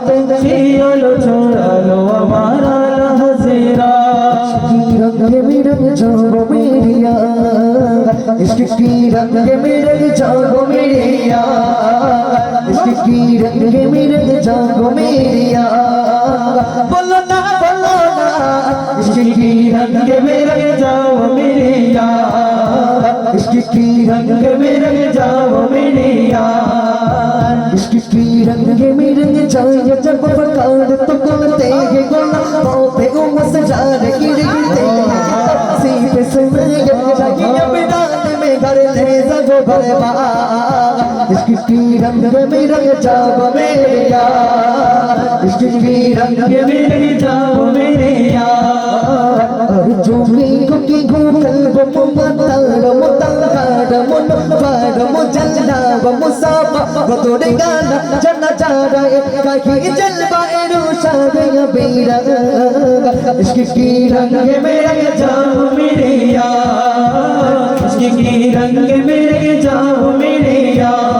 শিয়াল ছড়ালো আমার হাজিরা की रंग में रंग जाओ मेरी यार इश्क की रंग में रंग जाओ मेरी यार इश्क की रंग में रंग जाओ मेरी रंग तो में जाए जब पकार तो करते ये गुल। पाँव पे उमस जा रही रही सी पे सुने गया बेटा में घर ले सजो भरवा इसकी की रंग में रंग जाओ मेरे यार। इसकी की रंग में रंग मेरे यार। जो मी को की गूगल को मत मुन फार मुजल्ला व मुसाफा बतोरे गाना जन्ना चारा काकी जलवा एरुशा गया बेरा इश्क की रंग में रंग जाओ मेरे यार इसकी रंग मेरे जाओ मेरे यार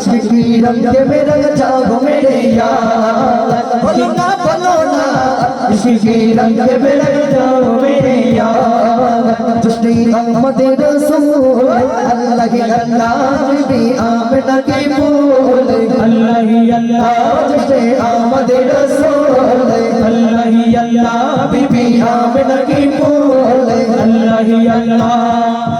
जागा इश्क की रंग में रंग जागो मेरे यार बोलो ना बोलो ना इश्क की रंग में रंग जाओ मेरे यार जुश्ती अहमद रसूल अल्लाह के अल्लाह भी आमना के फूल अल्लाह ही अल्लाह जुश्ती अहमद रसूल अल्लाह ही अल्लाह बीबी आमना की फूल अल्लाह ही अल्लाह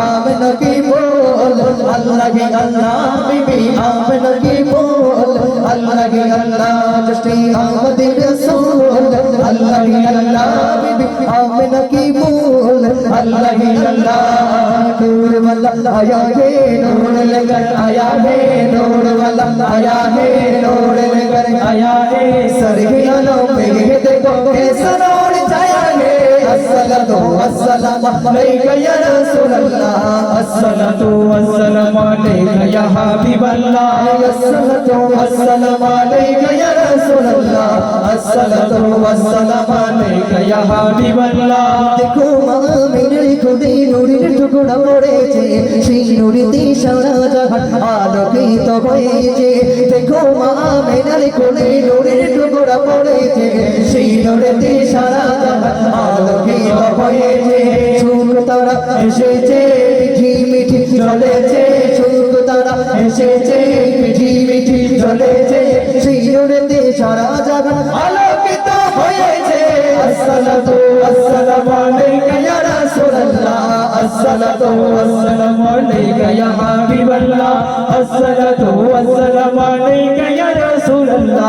आमना की बोल, अल्लाह की अल्लाह बीबी आमना की बोल, अल्लाह की अल्लाह जुश्ती अहमद रसूल, अल्लाह की अल्लाह बीबी आमना की बोल, अल्लाह की अल्लाह नूर वाला आया है, नूर लेकर आया है, नूर वाला आया है, नूर लेकर आया है पे ये देखो कैसा है والصلاة والسلام عليك يا رسول الله الصلاة والسلام عليك يا حبيب الله الصلاة والسلام عليك يا رسول الله الصلاة والسلام عليك يا حبيب الله দেখো মামিনের খুদে নুরের টুকরা পড়েছে সেই নুরিতে সারা জাহান আলোকিত হয়েছে দেখো মামিনের খুদে নুরের টুকরা পড়েছে সেই নুরিতে সারা জাহান আলোকিত হয়েছে সুখ তারা এসেছে মিঠি মিঠি চলেছে সুখ তারা এসেছে মিঠি মিঠি চলেছে শিরুরেতে সারা জাগা আলোকিত হয়েছে। আসসালাতু আসসালামু আলাইকা ইয়া রাসূলুল্লাহ, আসসালাতু আসসালামু আলাইকা ইয়া হাবিবাল্লাহ, আসসালাতু আসসালামু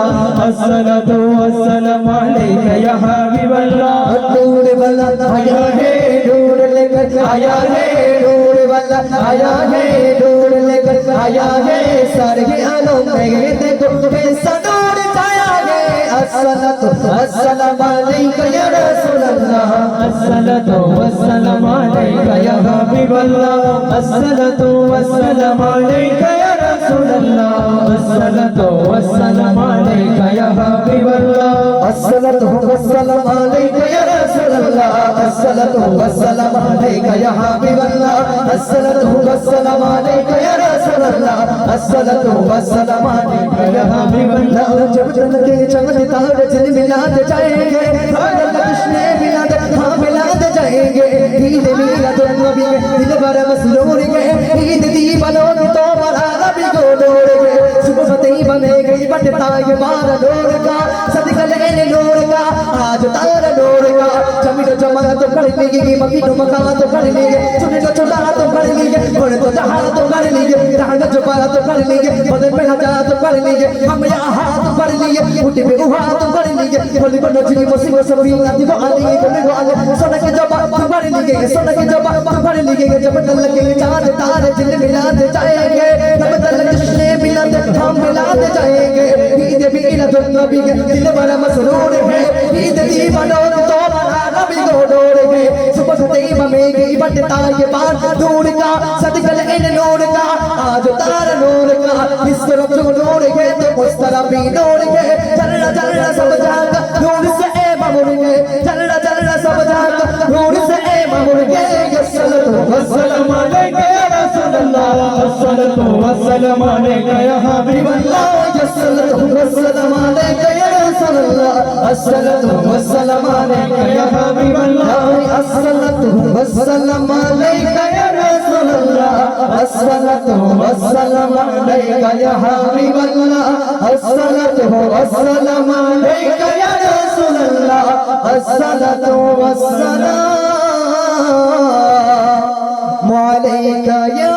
الصلاة والسلام عليك يا حبيب الله नूर वाला आया है नूर लेकर आया है नूर वाला आया है नूर लेकर आया है सारे आलम में देखो कैसा नूर छाया है अस्सलातु अस्सलामु अलैका या रसूल अल्लाह الصلاة والسلام عليك يا حبيب الله الصلاة والسلام عليك يا رسول الله الصلاة والسلام عليك يا حبيب الله الصلاة والسلام عليك يا رسول الله الصلاة والسلام عليك يا حبيب الله الصلاة والسلام عليك يا رسول الله الصلاة والسلام عليك يا حبيب الله जब जन्नत के चमन तारे जिन मिलाद जाएंगे अल्लाह कृष्ण मिलाद हाँ मिलाद जाएंगे ईद मिलाद नबी के दिल भर मसरूर के ईद दीवानों बने गई बट ताए बार डोर का सदका लेने नूर का, आज तार डोर का। ज़मीन जमा तो कर लेगी मकी तो मका तो कर लेगी चुने तो चुड़ा तो कर लेगी घोड़े तो जहाँ तो कर लेगी रंग पारा तो कर लेगी बदन पे हजा तो कर लेगी हम यहाँ तो कर लेगी उठी पे उहा तो कर लेगी होली बनो चिनी मोसी को सब भी आती को आली को को आले सोना के जबा तो कर लेगी सोना के जबा तो कर लेगी जब तक लगे चाँद तारे दिल मिलाते जाएँगे, तब तक जश्न मिलाते हम मिलाते जाएँगे। ईद भी इला तो नबी के दिल बड़ा मसरूर है। ईद दी बनोर तो बड़ा नबी को डोर है। सुबह सतीब में गई बटता ये बात दूर का सदकल इन नूर का, आज तार नूर का इस तरफ़ जो नूर है तो उस तरफ़ भी नूर है। चलना चलना सब जागा, नूर से ए मामूर है। चलना चलना सब जागा, नूर से ए मामूर है। यसलतु वसलम अलैका रसूलल्लाह। असलतु वसलम अलैका या हबीबल्लाह। يا حبيب الله الصلاة والسلام عليك يا رسول الله الصلاة والسلام عليك يا حبيب الله الصلاة والسلام عليك يا رسول الله الصلاة والسلام عليك يا حبيب الله الصلاة والسلام عليك يا رسول الله الصلاة والسلام عليك يا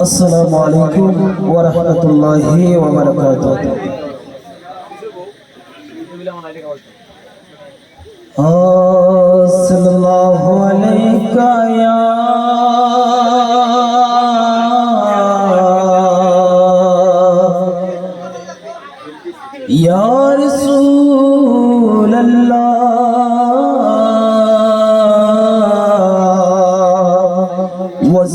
السلام عليكم ورحمة الله وبركاته آه، الله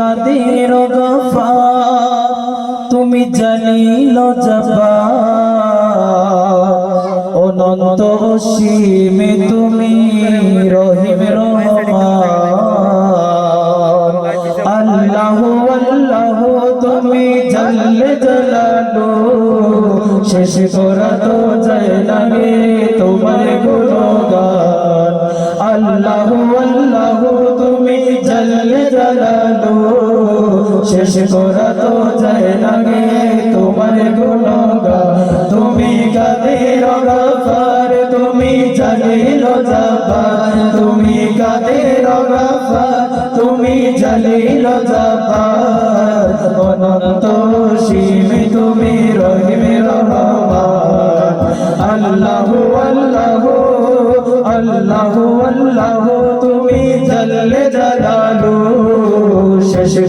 কাদের গফা, তুমি জানিল যাবা অনন্ত অসীমে তুমি রহিম রহমান। আল্লাহ আল্লাহ, তুমি জাল্লে জালালো। শেষ করা তো যায় লাগে তোমার গুণগান। আল্লাহ আল্লাহ, তুমি জাল্লে জালালো। শেষ করা তো যায় লাগে তোমার গুণগান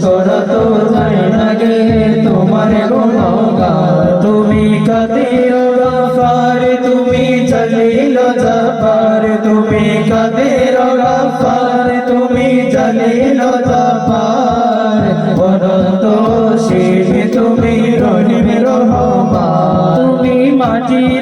করা তো যায় না গে তোমার গুণগান তুমি কাদের গফার তুমি জলিল জাবার তুমি কাদের গফার তুমি জলিল জাবার অনন্ত শিব তুমি রহিম মাটিরা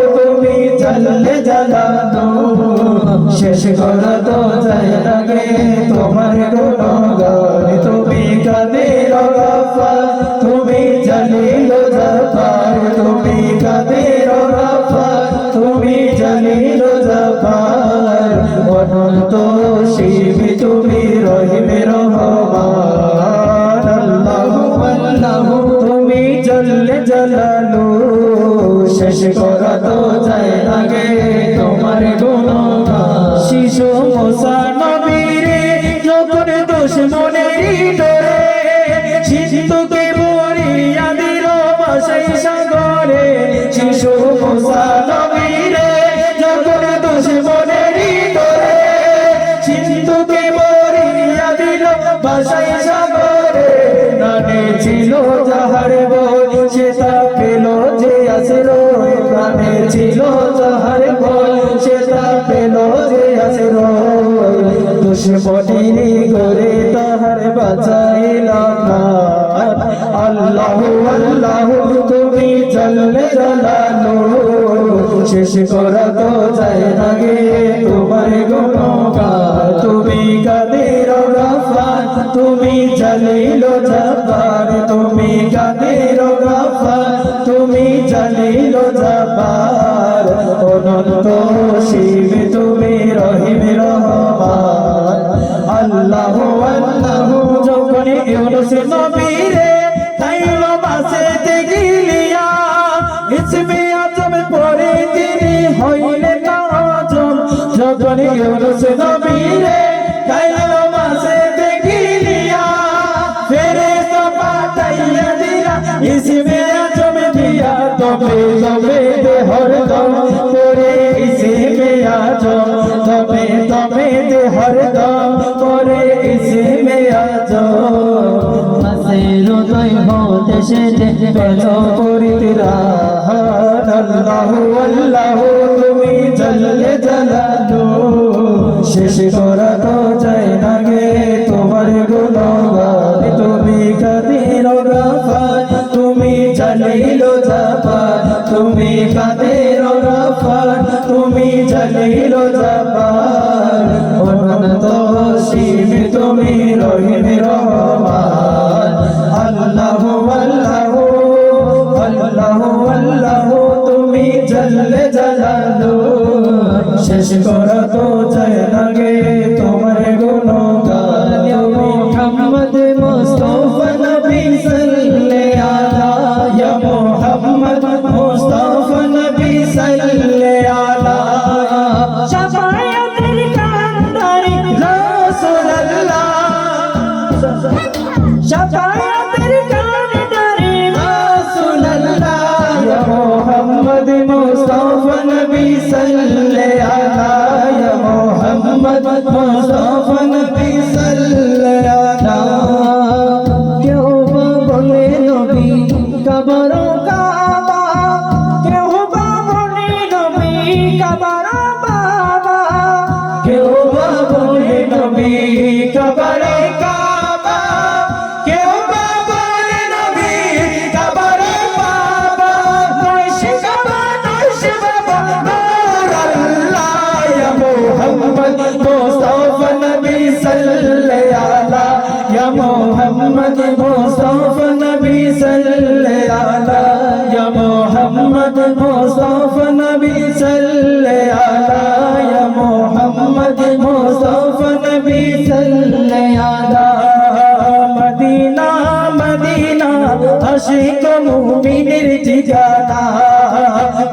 তুমি জানলে জানানো শেষ করা তো লাগে তোমার গুণগান তুমি কাদের গাফার তুমি জালিল জাফার। তুমি কাদের গাফার তুমি জালিল জাফার। অনন্ত শিব, তুমি রহিমে রহমান। আল্লাহ আল্লাহ, তুমি জল্লে জালালু শেষ করা তো যায় লাগে তোমার গুণগান। শিশু মোসা নবীরে যখন দুশ্মনেরই ডরে, সিন্ধুকে ভরিয়া দিল বাসাই সাগরে। শিশু মোসা নবীরে যখন দুশ্মনেরই ডরে, সিন্ধুকে ভরিয়া দিল বাসাই সাগরে। প্রাণে ছিল যাহার বই সে তা পেল যে আসিল। দুশ্মনী করে তাহার বাঁচাইলাম আল্লাহ আল্লাহ তুমি জল্লে জালালো শেষ করা তো যায় না গে। তোমার গুণগান তুমি কাদের গাফার? তুমি জালিল জাবার তুমি কাদের গাফার? তুমি জালিল জাবার অনন্ত নবীরে, তাইল বাসে দেখিলিয়া ইসমে আজম পরে তিনি হইলেন আজম যখন ইউনুস নবীরে, তাইল বাসে দেখিলিয়া, ফেরেশতা পাঠাইয়া দিলা ইসমে করা তো যায় না গে তোমার তুমি কাদের তুমি জালিল জাপার তুমি কাদের তুমি জালিল জাপার অনন্ত শিব তুমি রহিম আল্লাহ আল্লাহ আল্লাহ আল্লাহ, তুমি জালালু শেষ করা মুহাম্মদ মুস্তাফা নবী সাল্লাল্লাহু। আলা ইয়া মুহাম্মদ মুস্তাফা নবী সাল্লাল্লাহু। আলা ইয়া মুহাম্মদ মুস্তাফা নবী সাল্লাল্লাহু। আলা মদিনা মদিনা, আশিক মুমিনের ঠিকানা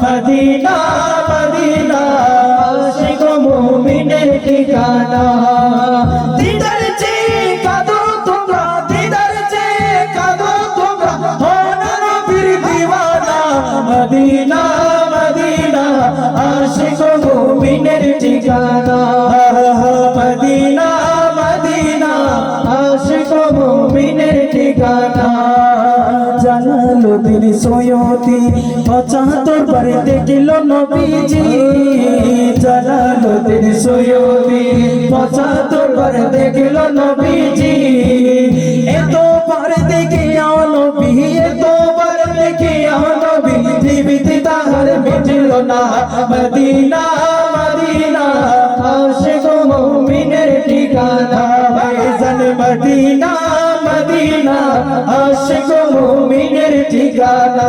মদিনা মদিনা, আশিক মুমিনের ঠিকানা নবীজি জালালুদ্দিন সৈয়দি। পঁচাত্তর বারে দেখিল নবীজি। এত বার দেখে নবী এত বার দেখে নবী। জীবিত তাহার মিটিল না। মদিনা মদিনা আশিক মুমিনের ঠিকানা। ভাইজান মদিনা মদিনা আশিক মুমিনের ঠিকানা।